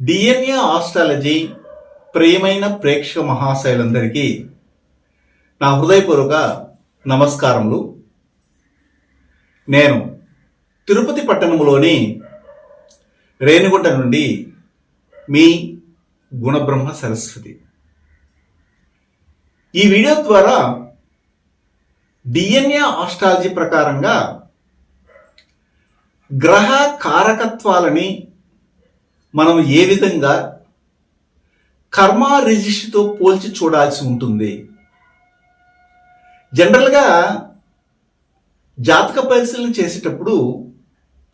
DNA astrology ప్రియమైన ప్రేక్షక మహాశయులందరికీ నా హృదయపూర్వక నమస్కారములు. నేను తిరుపతి పట్టణంలోని రేణిగుంట నుండి మీ గుణబ్రహ్మ సరస్వతి. ఈ వీడియో ద్వారా డిఎన్ఏ ఆస్ట్రాలజీ ప్రకారంగా గ్రహ కారకత్వాలని మనం ఏ విధంగా కర్మ రిజిస్ట్తో పోల్చి చూడాల్సి ఉంటుంది? జనరల్గా జాతక పరిశీలన చేసేటప్పుడు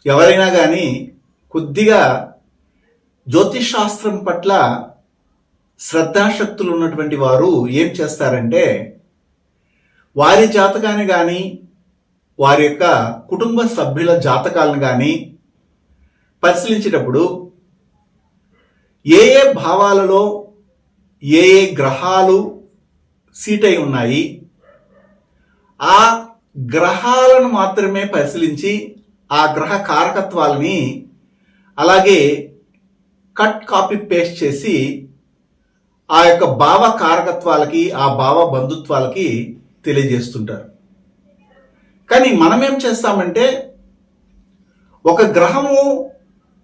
ఎవరైనా కానీ కొద్దిగా జ్యోతిష్ శాస్త్రం పట్ల శ్రద్ధాశక్తులు ఉన్నటువంటి వారు ఏం చేస్తారంటే వారి జాతకాన్ని కానీ వారి యొక్క కుటుంబ సభ్యుల జాతకాలను కానీ పరిశీలించేటప్పుడు ఏ ఏ భావాలలో ఏ ఏ గ్రహాలు సీట్ అయి ఉన్నాయి ఆ గ్రహాలను మాత్రమే పరిశీలించి ఆ గ్రహ కారకత్వాలని అలాగే కట్ కాపీ పేస్ట్ చేసి ఆ యొక్క భావ కారకత్వాలకి ఆ భావ బంధుత్వాలకి తెలియజేస్తుంటారు. కానీ మనం ఏం చేస్తామంటే ఒక గ్రహము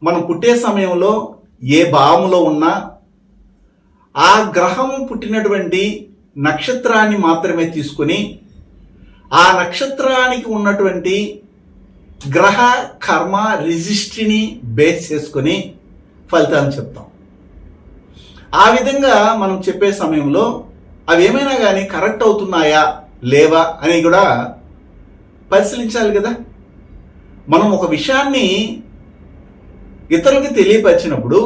మనం పుట్టే సమయంలో ఏ భావంలో ఉన్నా ఆ గ్రహం పుట్టినటువంటి నక్షత్రాన్ని మాత్రమే తీసుకొని ఆ నక్షత్రానికి ఉన్నటువంటి గ్రహ కర్మ రిజిస్ట్రీని బేస్ చేసుకొని ఫలితాన్ని చెప్తాం. ఆ విధంగా మనం చెప్పే సమయంలో అవి ఏమైనా కానీ కరెక్ట్ అవుతున్నాయా లేవా అని కూడా పరిశీలించాలి కదా. మనం ఒక విషయాన్ని ఇతరులకి తెలియపరిచినప్పుడు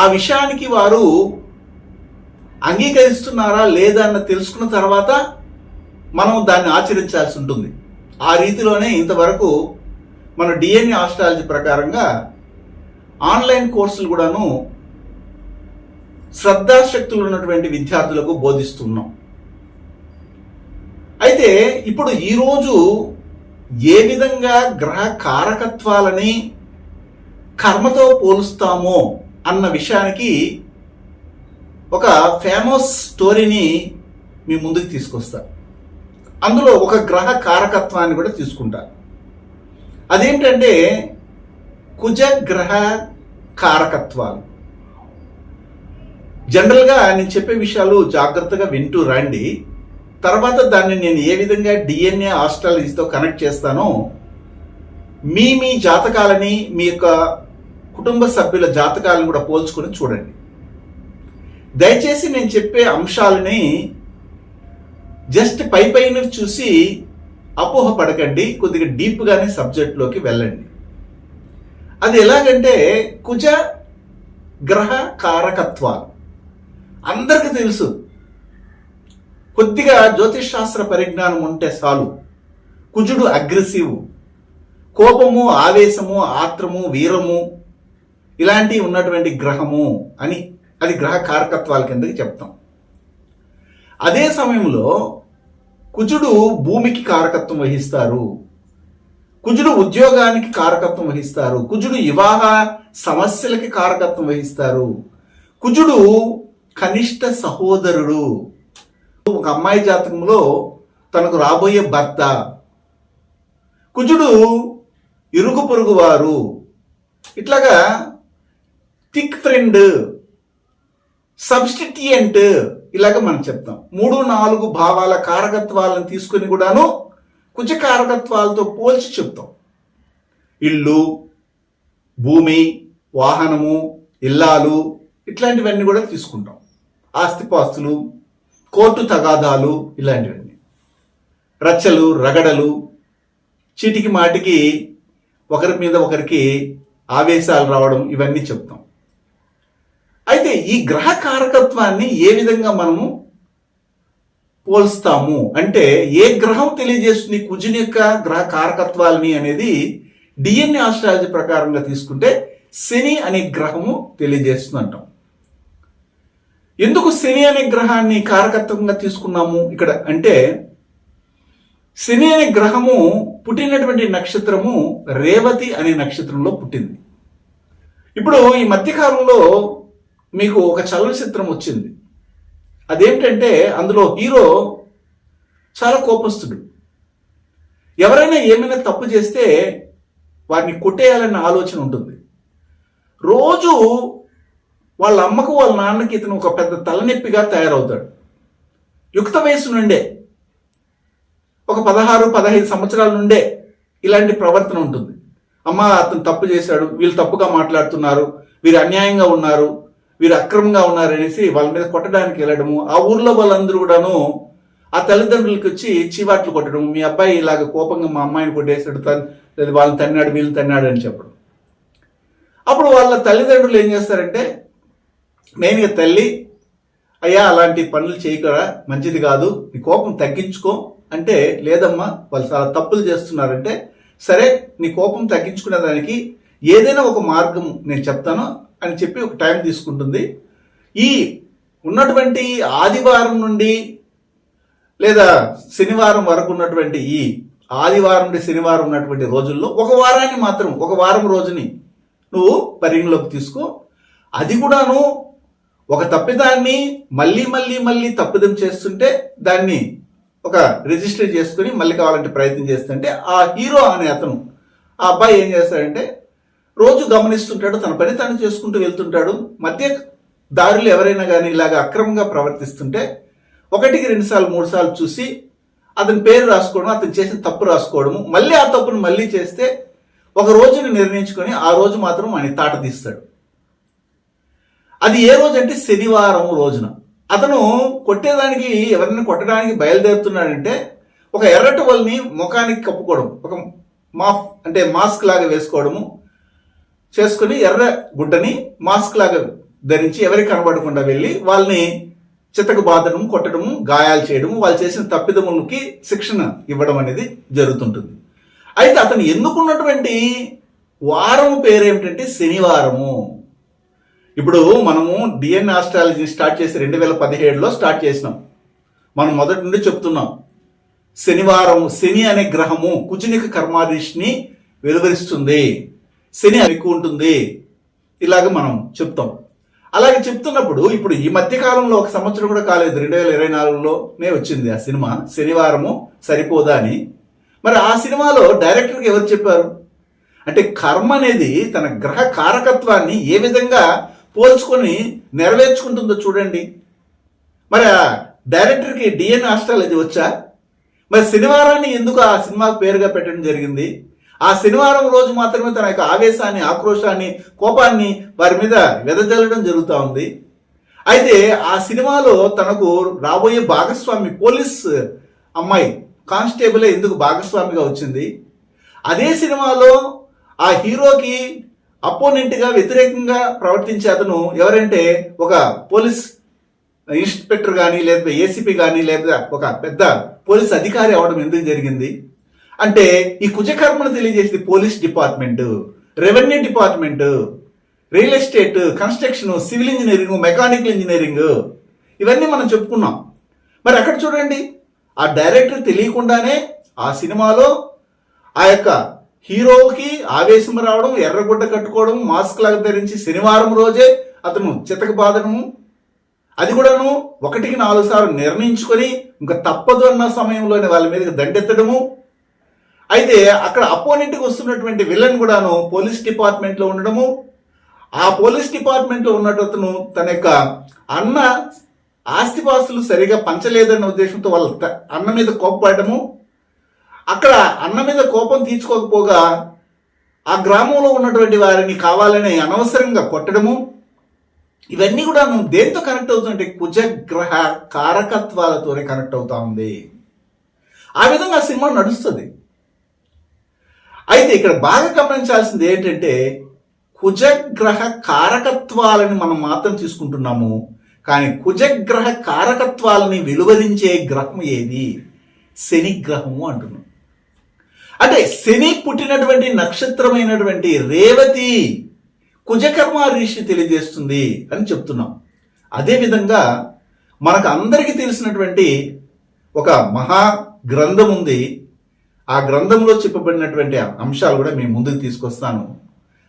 ఆ విషయానికి వారు అంగీకరిస్తున్నారా లేదా అన్న తెలుసుకున్న తర్వాత మనం దాన్ని ఆచరించాల్సి ఉంటుంది. ఆ రీతిలోనే ఇంతవరకు మన డిఎన్ఏ ఆస్ట్రాలజీ ప్రకారంగా ఆన్లైన్ కోర్సులు కూడాను శ్రద్ధాశక్తులు ఉన్నటువంటి విద్యార్థులకు బోధిస్తున్నాం. అయితే ఇప్పుడు ఈరోజు ఏ విధంగా గ్రహ కారకత్వాలని కర్మతో పోలుస్తామో అన్న విషయానికి ఒక ఫేమస్ స్టోరీని మీ ముందుకు తీసుకొస్తా. అందులో ఒక గ్రహ కారకత్వాన్ని కూడా తీసుకుంటా. అదేంటంటే కుజ గ్రహ కారకత్వాలు. జనరల్గా నేను చెప్పే విషయాలు జాగ్రత్తగా వింటూ రండి. తర్వాత దాన్ని నేను ఏ విధంగా డిఎన్ఏ ఆస్ట్రాలజీతో కనెక్ట్ చేస్తానో మీ మీ జాతకాలని మీ యొక్క కుటుంబ సభ్యుల జాతకాలను కూడా పోల్చుకొని చూడండి. దయచేసి నేను చెప్పే అంశాలని జస్ట్ పై పైన చూసి అపోహ పడకండి కొద్దిగా డీప్గానే సబ్జెక్ట్లోకి వెళ్ళండి. అది ఎలాగంటే కుజ గ్రహ కారకత్వాలు. అందరికీ తెలుసు. కొద్దిగా జ్యోతిష్ శాస్త్ర పరిజ్ఞానం ఉంటే చాలు. కుజుడు అగ్రెసివ్ కోపము ఆవేశము ఆత్రము వీరము ఇలాంటివి ఉన్నటువంటి గ్రహము అని అది గ్రహ కారకత్వాల కిందకి చెప్తాం. అదే సమయంలో కుజుడు భూమికి కారకత్వం వహిస్తారు. కుజుడు ఉద్యోగానికి కారకత్వం వహిస్తారు. కుజుడు వివాహ సమస్యలకి కారకత్వం వహిస్తారు. కుజుడు కనిష్ట సహోదరుడు. ఒక అమ్మాయి జాతకంలో తనకు రాబోయే భర్త. కుజుడు ఇరుగు పొరుగు వారు. ఇట్లాగా థిక్ ఫ్రెండ్ సబ్స్టిట్యూయంట్ ఇలాగ మనం చెప్తాం. మూడు నాలుగు భావాల కారకత్వాలను తీసుకుని కూడాను కుజ కారకత్వాలతో పోల్చి చెప్తాం. ఇల్లు భూమి వాహనము ఇల్లాలు ఇట్లాంటివన్నీ కూడా తీసుకుంటాం. ఆస్తిపాస్తులు కోర్టు తగాదాలు ఇలాంటివన్నీ. రచ్చలు రగడలు చీటికి మాటికి ఒకరి మీద ఒకరికి ఆవేశాలు రావడం ఇవన్నీ చెప్తాం. ఈ గ్రహ కారకత్వాన్ని ఏ విధంగా మనము పోల్స్తాము అంటే ఏ గ్రహం తెలియజేస్తుంది కుజుని యొక్క గ్రహ కారకత్వాలని అనేది డిఎన్ఏ ఆస్ట్రాలజీ ప్రకారంగా తీసుకుంటే శని అనే గ్రహము తెలియజేస్తుంది అంటాం. ఎందుకు శని అనే గ్రహాన్ని కారకత్వంగా తీసుకున్నాము? ఇక్కడ అంటే శని అనే గ్రహము పుట్టినటువంటి నక్షత్రము రేవతి అనే నక్షత్రంలో పుట్టింది. ఇప్పుడు ఈ మధ్యకాలంలో మీకు ఒక చలనచిత్రం వచ్చింది. అదేంటంటే అందులో హీరో చాలా కోపస్తుడు. ఎవరైనా ఏమైనా తప్పు చేస్తే వారిని కొట్టేయాలన్న ఆలోచన ఉంటుంది. రోజు వాళ్ళ అమ్మకు వాళ్ళ నాన్నకి ఇతను ఒక పెద్ద తలనొప్పిగా తయారవుతాడు. యుక్త వయసు నుండే ఒక పదహారు పదహైదు సంవత్సరాల నుండే ఇలాంటి ప్రవర్తన ఉంటుంది. అమ్మ అతను తప్పు చేశాడు వీళ్ళు తప్పుగా మాట్లాడుతున్నారు వీరు అన్యాయంగా ఉన్నారు వీరు అక్రమంగా ఉన్నారనేసి వాళ్ళ మీద కొట్టడానికి వెళ్ళడము. ఆ ఊర్లో వాళ్ళందరూ కూడాను ఆ తల్లిదండ్రులకి వచ్చి చీవాట్లు కొట్టడం. మీ అబ్బాయి ఇలాగ కోపంగా మా అమ్మాయిని కొట్టేసాడు తను లేదా వాళ్ళని తన్నాడు వీళ్ళు తన్నాడు అని చెప్పడం. అప్పుడు వాళ్ళ తల్లిదండ్రులు ఏం చేస్తారంటే మెయిన్గా తల్లి అయ్యా అలాంటి పనులు చేయకరా మంచిది కాదు నీ కోపం తగ్గించుకో. అంటే లేదమ్మా వాళ్ళు చాలా తప్పులు చేస్తున్నారంటే సరే నీ కోపం తగ్గించుకునే దానికి ఏదైనా ఒక మార్గం నేను చెప్తాను అని చెప్పి ఒక టైం తీసుకుంటుంది. ఈ ఉన్నటువంటి ఆదివారం నుండి లేదా శనివారం వరకు ఉన్నటువంటి ఈ ఆదివారం నుండి శనివారం ఉన్నటువంటి రోజుల్లో ఒక వారాన్ని మాత్రం ఒక వారం రోజుని నువ్వు పరిగణలోకి తీసుకో. అది కూడాను ఒక తప్పిదాన్ని మళ్ళీ మళ్ళీ మళ్ళీ తప్పిదం చేస్తుంటే దాన్ని ఒక రిజిస్టర్ చేసుకుని మళ్ళీ కావాలంటే ప్రయత్నం చేస్తుంటే ఆ హీరో అనే అతను ఆ అబ్బాయి ఏం చేస్తాడంటే రోజు గమనిస్తుంటాడు తన పని తాను చేసుకుంటూ వెళ్తుంటాడు. మధ్య దారులు ఎవరైనా కానీ ఇలాగ అక్రమంగా ప్రవర్తిస్తుంటే ఒకటికి రెండుసార్లు మూడు సార్లు చూసి అతని పేరు రాసుకోవడం అతను చేసిన తప్పు రాసుకోవడము మళ్ళీ ఆ తప్పును మళ్ళీ చేస్తే ఒక రోజుని నిర్ణయించుకొని ఆ రోజు మాత్రం ఆయన తాట తీస్తాడు. అది ఏ రోజు అంటే శనివారం రోజున. అతను కొట్టేదానికి ఎవరిని కొట్టడానికి బయలుదేరుతున్నాడంటే ఒక ఎర్రటి వల్ని ముఖానికి కప్పుకోవడం ఒక మాఫ్ అంటే మాస్క్ లాగా వేసుకోవడము చేసుకుని ఎర్ర గుడ్డని మాస్క్ లాగా ధరించి ఎవరికి కనబడకుండా వెళ్ళి వాళ్ళని చితకు బాధడం కొట్టడము గాయాలు చేయడము వాళ్ళు చేసిన తప్పిదములకి శిక్షణ ఇవ్వడం అనేది జరుగుతుంటుంది. అయితే అతను ఎన్నుకున్నటువంటి వారము పేరేమిటంటే శనివారము. ఇప్పుడు మనము డిఎన్ ఆస్ట్రాలజీ స్టార్ట్ చేసి రెండు వేల పదిహేడులో స్టార్ట్ చేసినాం. మనం మొదటి నుండి చెప్తున్నాం. శనివారం శని అనే గ్రహము కుజునిక కర్మాదిష్ని వెలువరిస్తుంది. శని ఎక్కువ ఉంటుంది. ఇలాగ మనం చెప్తాం. అలాగే చెప్తున్నప్పుడు ఇప్పుడు ఈ మధ్య కాలంలో ఒక సంవత్సరం కూడా కాలేదు. రెండు వేల ఇరవై నాలుగులోనే వచ్చింది ఆ సినిమా. శనివారము సరిపోదా అని. మరి ఆ సినిమాలో డైరెక్టర్కి ఎవరు చెప్పారు? అంటే కర్మ అనేది తన గ్రహ కారకత్వాన్ని ఏ విధంగా పోల్చుకొని నెరవేర్చుకుంటుందో చూడండి. మరి ఆ డైరెక్టర్కి డిఎన్ ఆస్ట్రాలజీ వచ్చా? మరి శనివారాన్ని ఎందుకు ఆ సినిమాకు పేరుగా పెట్టడం జరిగింది? ఆ శనివారం రోజు మాత్రమే తన యొక్క ఆవేశాన్ని ఆక్రోశాన్ని కోపాన్ని వారి మీద వెదజల్లడం జరుగుతూ ఉంది. అయితే ఆ సినిమాలో తనకు రాబోయే భాగస్వామి పోలీస్ అమ్మాయి కానిస్టేబులే ఎందుకు భాగస్వామిగా వచ్చింది. అదే సినిమాలో ఆ హీరోకి అపోనెంట్గా వ్యతిరేకంగా ప్రవర్తించే అతను ఎవరంటే ఒక పోలీస్ ఇన్స్పెక్టర్ కానీ లేకపోతే ఏసీపీ కానీ లేకపోతే ఒక పెద్ద పోలీస్ అధికారి అవడం ఎందుకు జరిగింది? అంటే ఈ కుజకర్మను తెలియజేసేది police department revenue department real estate construction civil engineering mechanical engineering ఇవన్నీ మనం చెప్పుకున్నాం. మరి అక్కడ చూడండి ఆ డైరెక్టర్ తెలియకుండానే ఆ సినిమాలో ఆ యొక్క హీరోకి ఆవేశం రావడం ఎర్రగుడ్డ కట్టుకోవడం మాస్క్ లాగా ధరించి శనివారం రోజే అతను చితక బాధడము అది కూడాను ఒకటికి నాలుగు సార్లు నిర్ణయించుకొని ఇంకా తప్పదు అన్న సమయంలోనే వాళ్ళ మీదకి దండెత్తడము. అయితే అక్కడ అపోనెంట్కి వస్తున్నటువంటి విలన్ కూడాను పోలీస్ డిపార్ట్మెంట్లో ఉండడము ఆ పోలీస్ డిపార్ట్మెంట్లో ఉన్నట్టు తన యొక్క అన్న ఆస్తిపాస్తులు సరిగా పంచలేదన్న ఉద్దేశంతో వాళ్ళ త- అన్న మీద కోపపడటము అక్కడ అన్న మీద కోపం తీర్చుకోకపోగా ఆ గ్రామంలో ఉన్నటువంటి వారిని కావాలని అనవసరంగా కొట్టడము. ఇవన్నీ కూడా మనం దేంతో కనెక్ట్ అవుతుంటే కుజగ్రహ కారకత్వాలతోనే కనెక్ట్ అవుతా ఉంది. ఆ విధంగా సినిమా నడుస్తుంది. అయితే ఇక్కడ బాగా గమనించాల్సింది ఏంటంటే కుజగ్రహ కారకత్వాలని మనం మాత్రం తీసుకుంటున్నాము. కానీ కుజగ్రహ కారకత్వాలని విలువరించే గ్రహం ఏది? శని గ్రహము అంటున్నాం. అంటే శని పుట్టినటువంటి నక్షత్రమైనటువంటి రేవతి కుజకర్మ ఋషి తెలియజేస్తుంది అని చెప్తున్నాం. అదేవిధంగా మనకు అందరికీ తెలిసినటువంటి ఒక మహా గ్రంథం ఉంది. ఆ గ్రంథంలో చెప్పబడినటువంటి అంశాలు కూడా మేము ముందుకు తీసుకొస్తాను.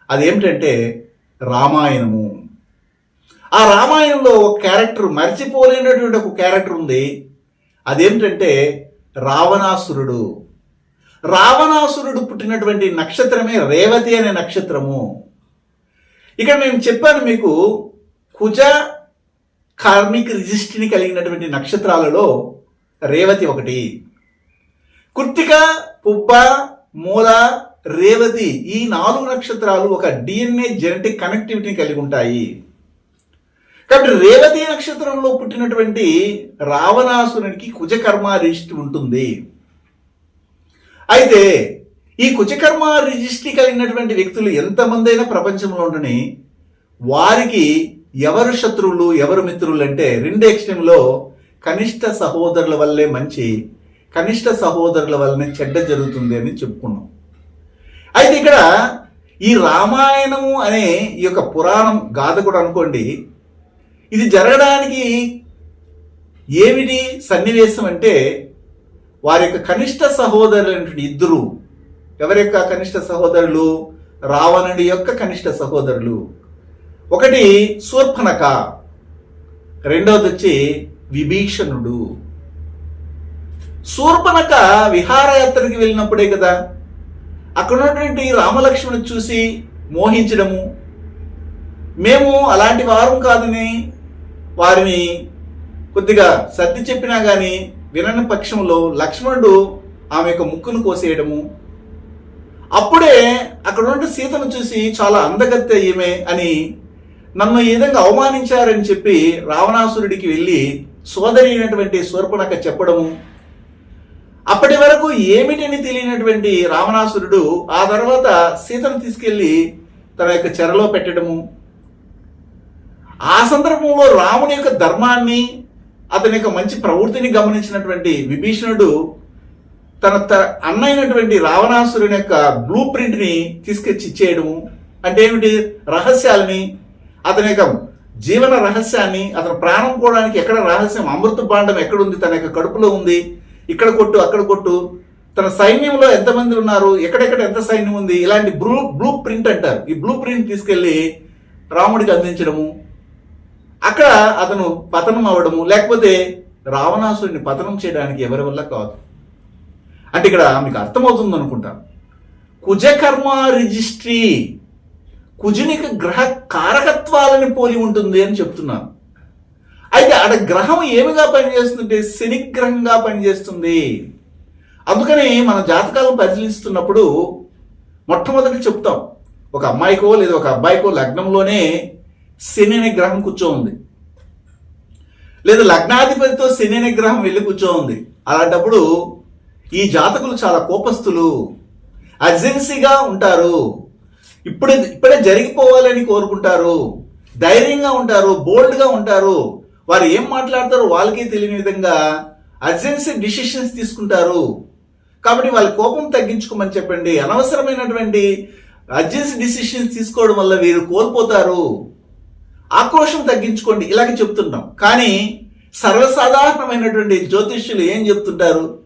అదేమిటంటే రామాయణము. ఆ రామాయణంలో ఒక క్యారెక్టర్ మర్చిపోలేనటువంటి ఒక క్యారెక్టర్ ఉంది. అదేమిటంటే రావణాసురుడు. రావణాసురుడు పుట్టినటువంటి నక్షత్రమే రేవతి అనే నక్షత్రము. ఇక్కడ నేను చెప్పాను మీకు కుజ కార్మిక్ రిజిస్ట్రీని కలిగినటువంటి నక్షత్రాలలో రేవతి ఒకటి. కృత్తిక పుబ్బ మూల రేవతి ఈ నాలుగు నక్షత్రాలు ఒక డిఎన్ఏ జెనెటిక్ కనెక్టివిటీని కలిగి ఉంటాయి. కాబట్టి రేవతి నక్షత్రంలో పుట్టినటువంటి రావణాసురునికి కుజకర్మ రిజిస్ట్రీ ఉంటుంది. అయితే ఈ కుజకర్మ రిజిస్ట్రీ కలిగినటువంటి వ్యక్తులు ఎంతమందైనా ప్రపంచంలో ఉండని వారికి ఎవరు శత్రువులు ఎవరు మిత్రులు అంటే రెండు ఎక్స్ట్రీమ్లో కనిష్ట సహోదరుల వల్లే మంచి కనిష్ట సహోదరుల వల్లనే చెడ్డ జరుగుతుంది అని చెప్పుకున్నాం. అయితే ఇక్కడ ఈ రామాయణము అనే ఈ యొక్క పురాణం గాథ కూడా అనుకోండి ఇది జరగడానికి ఏమిటి సన్నివేశం అంటే వారి యొక్క కనిష్ట సహోదరులైనటువంటి ఇద్దరు ఎవరి యొక్క కనిష్ట సహోదరులు? రావణుడి యొక్క కనిష్ట సహోదరులు. ఒకటి శూర్పణక రెండవది వచ్చి విభీషణుడు. శూర్పణక విహారయాత్రకి వెళ్ళినప్పుడే కదా అక్కడ ఉన్నటువంటి రామలక్ష్మణు చూసి మోహించడము. మేము అలాంటి వారం కాదని వారిని కొద్దిగా సర్ది చెప్పినా కానీ వినని పక్షంలో లక్ష్మణుడు ఆమె యొక్క ముక్కును కోసేయడము. అప్పుడే అక్కడ ఉన్న సీతను చూసి చాలా అందగత్తె ఈమె అని నన్ను ఈ విధంగా అవమానించారని చెప్పి రావణాసురుడికి వెళ్ళి సోదరి అయినటువంటి శూర్పణక చెప్పడము. అప్పటి వరకు ఏమిటని తెలియనటువంటి రావణాసురుడు ఆ తర్వాత సీతను తీసుకెళ్ళి తన యొక్క చెరలో పెట్టడము. ఆ సందర్భంలో రాముని యొక్క ధర్మాన్ని అతని యొక్క మంచి ప్రవృత్తిని గమనించినటువంటి విభీషణుడు తన త- అన్నైనటువంటి రావణాసురుని యొక్క బ్లూ ప్రింట్ని తీసుకొచ్చి ఇచ్చేయడము. అంటే ఏమిటి? రహస్యాలని అతని యొక్క జీవన రహస్యాన్ని అతను ప్రాణం పోవడానికి ఎక్కడ రహస్యం? అమృత భాండం ఎక్కడుంది? తన యొక్క కడుపులో ఉంది. ఇక్కడ కొట్టు అక్కడ కొట్టు. తన సైన్యంలో ఎంతమంది ఉన్నారు? ఎక్కడెక్కడ ఎంత సైన్యం ఉంది? ఇలాంటి బ్లూ బ్లూ ప్రింట్ అంటారు. ఈ బ్లూ ప్రింట్ తీసుకెళ్ళి రాముడికి అందించడము. అక్కడ అతను పతనం అవ్వడము. లేకపోతే రావణాసుడిని పతనం చేయడానికి ఎవరి వల్ల కాదు. అంటే ఇక్కడ మీకు అర్థమవుతుంది అనుకుంటా. కుజకర్మ రిజిస్ట్రీ కుజునికి గ్రహ కారకత్వాలని పోలి ఉంటుంది అని చెప్తున్నాను అయితే ఆడ గ్రహం ఏమిగా పనిచేస్తుందంటే శనిగ్రహంగా పనిచేస్తుంది. అందుకని మన జాతకాలను పరిశీలిస్తున్నప్పుడు మొట్టమొదటి చెప్తాం. ఒక అమ్మాయికో లేదా ఒక అబ్బాయికో లగ్నంలోనే శని అనే గ్రహం కూర్చోంది లేదా లగ్నాధిపతితో శని అనే గ్రహం వెళ్ళి కూర్చోంది అలాంటప్పుడు ఈ జాతకులు చాలా కోపస్తులు అర్జెన్సీగా ఉంటారు. ఇప్పుడే ఇప్పుడే జరిగిపోవాలని కోరుకుంటారు. ధైర్యంగా ఉంటారు బోల్డ్గా ఉంటారు. వారు ఏం మాట్లాడతారో వాళ్ళకే తెలియని విధంగా అర్జెన్సీ డిసిషన్స్ తీసుకుంటారు. కాబట్టి వాళ్ళ కోపం తగ్గించుకోమని చెప్పండి. అనవసరమైనటువంటి అర్జెన్సీ డిసిషన్స్ తీసుకోవడం వల్ల వీరు కోల్పోతారు. ఆక్రోషం తగ్గించుకోండి. ఇలాగే చెప్తున్నాం కానీ సర్వసాధారణమైనటువంటి జ్యోతిష్యులు ఏం చెప్తుంటారు?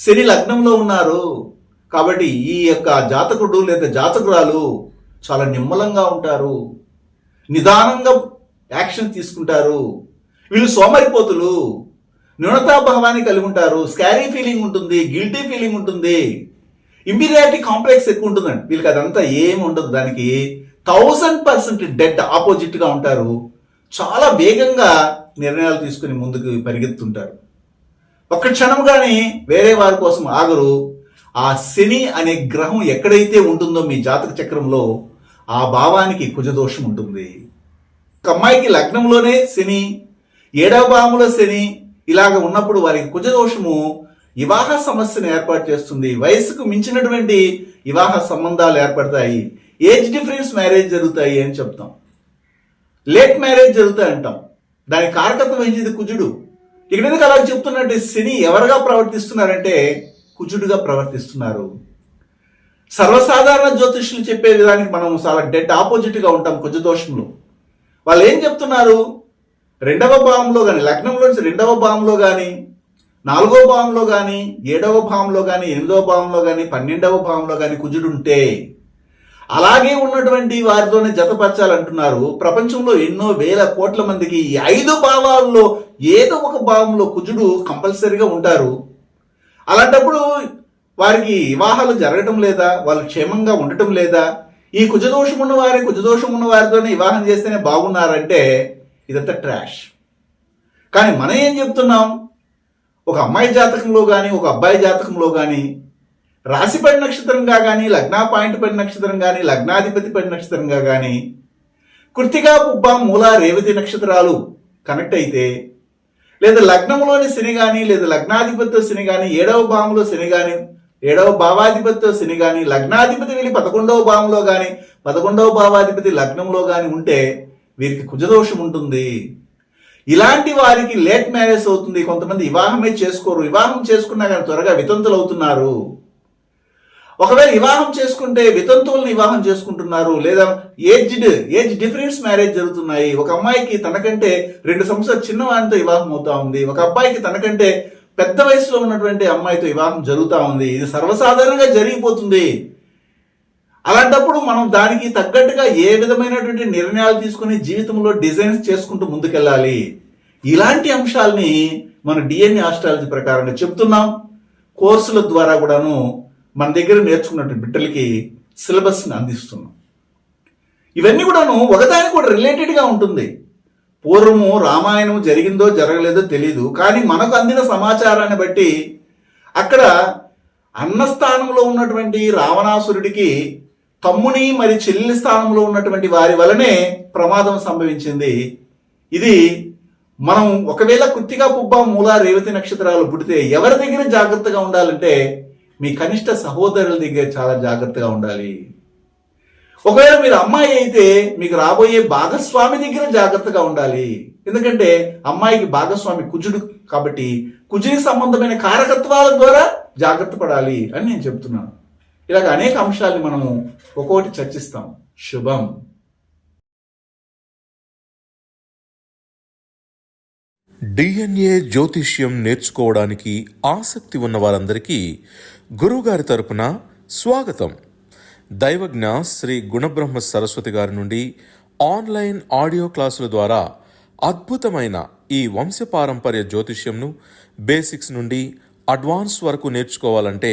శని లగ్నంలో ఉన్నారు. కాబట్టి ఈ యొక్క జాతకుడు లేదా జాతకురాలు చాలా నిమ్మలంగా ఉంటారు. నిదానంగా యాక్షన్ తీసుకుంటారు. వీళ్ళు సోమరిపోతులు. న్యూనతాభావాన్ని కలిగి ఉంటారు స్కారీ ఫీలింగ్ ఉంటుంది గిల్టీ ఫీలింగ్ ఉంటుంది. ఇంపీరియారిటీ కాంప్లెక్స్ ఎక్కువ ఉంటుందండి. వీళ్ళకి అదంతా ఏమి ఉండదు దానికి. థౌజండ్ పర్సెంట్ డెడ్ ఆపోజిట్గా ఉంటారు. చాలా వేగంగా నిర్ణయాలు తీసుకుని ముందుకు పరిగెత్తుంటారు. ఒక్క క్షణంగానే కానీ వేరే వారి కోసం ఆగరు. ఆ శని అనే గ్రహం ఎక్కడైతే ఉంటుందో మీ జాతక చక్రంలో ఆ భావానికి కుజదోషం ఉంటుంది. ఒక అమ్మాయికి లగ్నంలోనే శని ఏడవ భావంలో శని ఇలాగ ఉన్నప్పుడు వారికి కుజదోషము వివాహ సమస్యను ఏర్పాటు చేస్తుంది. వయసుకు మించినటువంటి వివాహ సంబంధాలు ఏర్పడతాయి. ఏజ్ డిఫరెన్స్ మ్యారేజ్ జరుగుతాయి అని చెప్తాం. లేట్ మ్యారేజ్ జరుగుతాయి అంటాం. దాని కారకత్వం ఏంటిది? కుజుడు. ఇక్కడ ఎందుకు అలా చెప్తున్నట్టు శని ఎవరుగా ప్రవర్తిస్తున్నారంటే కుజుడుగా ప్రవర్తిస్తున్నారు. సర్వసాధారణ జ్యోతిష్యులు చెప్పే విధానికి మనం చాలా డెడ్ ఆపోజిట్గా ఉంటాం కుజదోషంలో వాళ్ళు ఏం చెప్తున్నారు? రెండవ భావంలో కానీ లగ్నంలో నుంచి రెండవ భావంలో కానీ నాలుగవ భావంలో కానీ ఏడవ భావంలో కానీ ఎనిమిదవ భావంలో కానీ పన్నెండవ భావంలో కానీ కుజుడు ఉంటే అలాగే ఉన్నటువంటి వారితోనే జతపరచాలంటున్నారు ప్రపంచంలో ఎన్నో వేల కోట్ల మందికి ఈ ఐదు భావాల్లో ఏదో ఒక భావంలో కుజుడు కంపల్సరీగా ఉంటారు. అలాంటప్పుడు వారికి వివాహాలు జరగటం లేదా వాళ్ళు క్షేమంగా ఉండటం లేదా ఈ కుజదోషం ఉన్న వారి కుజదోషం ఉన్న వారితోనే వివాహం చేస్తేనే బాగున్నారంటే ఇదంతా ట్రాష్. కానీ మనం ఏం చెప్తున్నాం? ఒక అమ్మాయి జాతకంలో కానీ ఒక అబ్బాయి జాతకంలో కానీ రాశిపడి నక్షత్రంగా కానీ లగ్నా పాయింట్ పడి నక్షత్రం కానీ లగ్నాధిపతి పడి నక్షత్రంగా కానీ కృతిగా పుబ్బ మూల రేవతి నక్షత్రాలు కనెక్ట్ అయితే లేదా లగ్నంలోని శని కానీ లేదా లగ్నాధిపతితో శని కానీ ఏడవ భావంలో శని కానీ ఏడవ భావాధిపతితో శని కానీ లగ్నాధిపతి వెళ్ళి పదకొండవ భావంలో కానీ పదకొండవ భావాధిపతి లగ్నంలో కానీ ఉంటే వీరికి కుజదోషం ఉంటుంది. ఇలాంటి వారికి లేట్ మ్యారేజ్ అవుతుంది. కొంతమంది వివాహమే చేసుకోరు. వివాహం చేసుకున్నా కానీ త్వరగా వితంతులు అవుతున్నారు ఒకవేళ వివాహం చేసుకుంటే వితంతువులను వివాహం చేసుకుంటున్నారు. లేదా ఏజ్డ్ ఏజ్ డిఫరెన్స్ మ్యారేజ్ జరుగుతున్నాయి. ఒక అమ్మాయికి తనకంటే రెండు సంవత్సరాలు చిన్నవానితో వివాహం అవుతా ఉంది. ఒక అబ్బాయికి తనకంటే పెద్ద వయసులో ఉన్నటువంటి అమ్మాయితో వివాహం జరుగుతూ ఉంది. ఇది సర్వసాధారణంగా జరిగిపోతుంది. అలాంటప్పుడు మనం దానికి తగ్గట్టుగా ఏ విధమైనటువంటి నిర్ణయాలు తీసుకుని జీవితంలో డిజైన్స్ చేసుకుంటూ ముందుకెళ్ళాలి? ఇలాంటి అంశాలని మన డిఎన్ఏ ఆస్ట్రాలజీ ప్రకారంగా చెప్తున్నాం. కోర్సుల ద్వారా కూడాను మన దగ్గర నేర్చుకున్నటువంటి బిడ్డలకి సిలబస్ని అందిస్తున్నాం. ఇవన్నీ కూడాను ఒకదానికి కూడా రిలేటెడ్గా ఉంటుంది. పూర్వము రామాయణం జరిగిందో జరగలేదో తెలియదు కానీ మనకు అందిన సమాచారాన్ని బట్టి అక్కడ అన్నస్థానంలో ఉన్నటువంటి రావణాసురుడికి తమ్ముని మరి చెల్లి స్థానంలో ఉన్నటువంటి వారి వలనే ప్రమాదం సంభవించింది. ఇది మనం ఒకవేళ కృత్తిగా పుబ్బ మూల రేవతి నక్షత్రాలు పుడితే ఎవరి దగ్గర జాగ్రత్తగా ఉండాలంటే మీ కనిష్ట సహోదరుల దగ్గర చాలా జాగ్రత్తగా ఉండాలి. ఒకవేళ మీరు అమ్మాయి అయితే మీకు రాబోయే భాగస్వామి దగ్గర జాగ్రత్తగా ఉండాలి. ఎందుకంటే అమ్మాయికి భాగస్వామి కుజుడు కాబట్టి కుజుని సంబంధమైన కారకత్వాల ద్వారా జాగ్రత్త పడాలి అని నేను చెప్తున్నాను. ఇలాగ అనేక అంశాలని మనము ఒక్కొక్కటి చర్చిస్తాం. శుభం. డిఎన్ఏ జ్యోతిష్యం నేర్చుకోవడానికి ఆసక్తి ఉన్న వారందరికీ గురువుగారి తరపున స్వాగతం. దైవజ్ఞ శ్రీ గుణబ్రహ్మ సరస్వతి గారి నుండి ఆన్లైన్ ఆడియో క్లాసుల ద్వారా అద్భుతమైన ఈ వంశపారంపర్య జ్యోతిష్యంను బేసిక్స్ నుండి అడ్వాన్స్ వరకు నేర్చుకోవాలంటే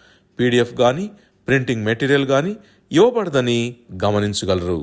పీడిఎఫ్ కానీ ప్రింటింగ్ మెటీరియల్ కానీ ఇవ్వబడదని గమనించగలరు.